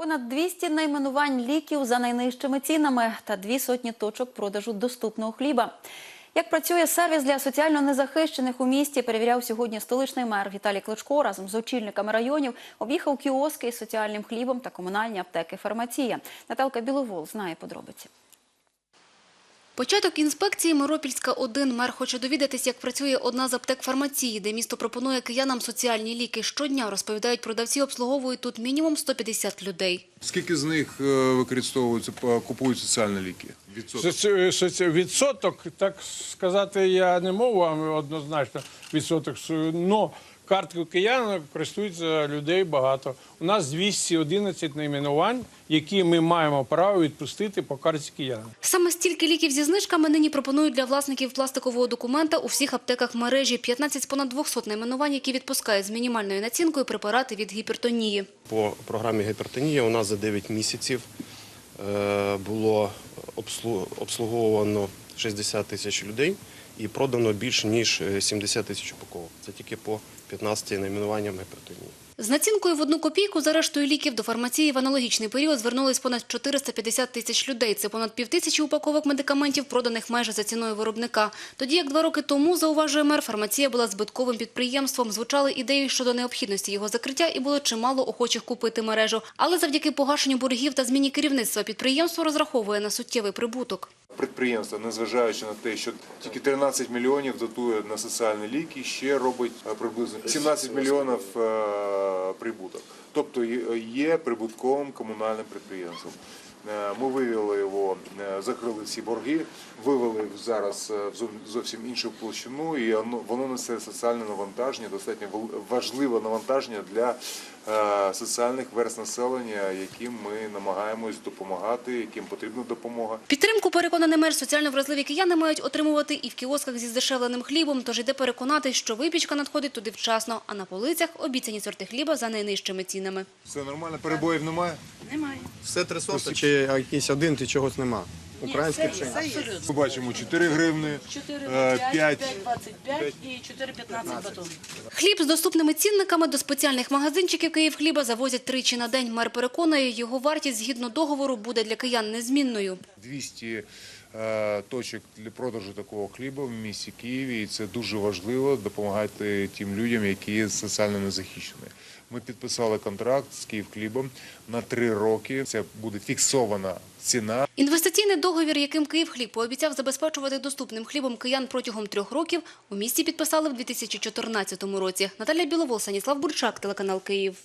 Понад 200 найменувань ліків за найнижчими цінами та дві сотні точок продажу доступного хліба. Як працює сервіс для соціально незахищених у місті, перевіряв сьогодні столичний мер Віталій Кличко разом з очільниками районів. Об'їхав кіоски із соціальним хлібом та комунальні аптеки «Фармація». Наталка Біловол знає подробиці. Початок інспекції Миропільська 1. Мер хоче довідатись, як працює одна з аптек фармації, де місто пропонує киянам соціальні ліки. Щодня, розповідають продавці, обслуговують тут мінімум 150 людей. Скільки з них е, використовуються, е, купують соціальні ліки? Відсоток. Відсоток, так сказати, я не можу вам однозначно відсоток. Но карткою киян користуються людей багато. У нас 211 найменувань, які ми маємо право відпустити по картці киян. Саме стільки ліків зі знижками нині пропонують для власників пластикового документа у всіх аптеках мережі. 15 з понад 200 найменувань, які відпускають з мінімальною націнкою препарати від гіпертонії. По програмі гіпертонія у нас за 9 місяців е, було обслу- обслуговувано 60 тисяч людей і продано більше ніж е, 70 тисяч упаковок. Це тільки по 15 найменуванням гіпертонії. З націнкою в одну копійку за рештою ліків до фармації в аналогічний період звернулись понад 450 тисяч людей. Це понад півтисячі упаковок медикаментів, проданих майже за ціною виробника. Тоді, як два роки тому, зауважує мер, фармація була збитковим підприємством. Звучали ідеї щодо необхідності його закриття і було чимало охочих купити мережу. Але завдяки погашенню боргів та зміні керівництва підприємство розраховує на суттєвий прибуток. Підприємство, незважаючи на те, що тільки 13 мільйонів дотує на соціальні ліки, ще робить е, приблизно 17 мільйонів е, прибуток. Тобто є- є прибутковим комунальним підприємством. Е, Ми вивели його, е, закрили всі борги, вивели зараз е, в зовсім іншу площину, і воно- несе соціальне навантаження, достатньо важливе навантаження для е, соціальних верст населення, яким ми намагаємось допомагати, яким потрібна допомога. Підтримку, переконаний мер, соціально вразливі кияни мають отримувати і в кіосках зі здешевленим хлібом, тож йде переконати, що випічка надходить туди вчасно, а на полицях обіцяні сорти хліба за найнижчими цінами. Все нормально, перебоїв немає. Немає Все три сорти чи якийсь один, чи чогось нема. Українське пшениць. Ми бачимо 4 гривни, 4, е, 5. 5,25 і 4,15 батон. Хліб з доступними цінниками до спеціальних магазинчиків Київхліба завозять тричі на день. Мер переконує, його вартість згідно договору буде для киян незмінною. 200 е, точок для продажу такого хліба в місті Києві, і це дуже важливо допомагати тим людям, які соціально незахищені. Ми підписали контракт з Київхлібом на три роки. Це буде фіксована ціна. Інвестиційний договір, яким Київхліб пообіцяв забезпечувати доступним хлібом киян протягом трьох років, у місті підписали в 2014 році. Наталя Біловол, Саніслав Бурчак, телеканал Київ.